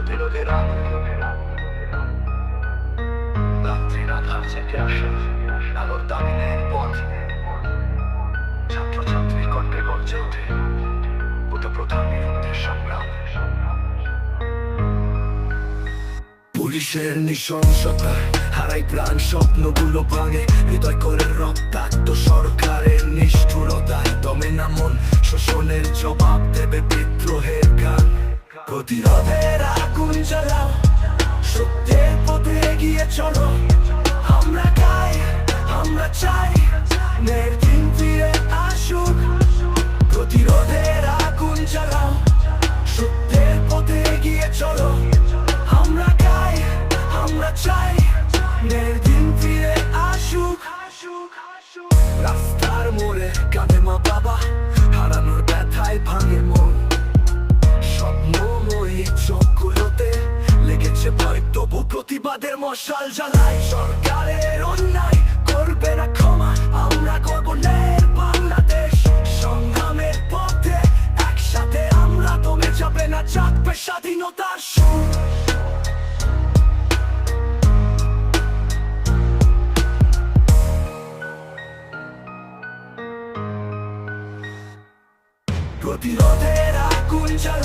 প্রতিরোধের রাত্রি রাধার আসা আলোর দাবি পথ। ছাত্রছাত্রীর কণ্ঠে গর্জে ওঠে প্রধান বিরুদ্ধে সংগ্রাম। পুলিশের নৃশংসতা হারাই প্রাণ, স্বপ্নগুলো ভাঙে, হৃদয় করে রক্তাক্ত সরকারের নিষ্ঠুরতায় দমে না মন শোষণের জবাব দেবে বিদ্রোহের গান প্রতিরোধের জ্বালাও সত্যের পথে এগিয়ে চলো আমরা গাই আমরা চাই ন্যায়ের দিন ফিরে আসুক প্রতিরোধের আগুন জ্বালাও সত্যের পথে এগিয়ে চলো আমরা গাই আমরা চাই ন্যায়ের দিন ফিরে আসুক রাস্তার মোড়ে কাঁদে মা বাবা মশাল জ্বালায় সরকারের অন্যায় করবে না ক্ষমা। আমরা করব বাংলাদেশ। সংগ্রামের পথে একসাথে আমরা দমে যাবে না চাকবে স্বাধীনতার সুর। প্রতিরোধের আগুন জ্বালাও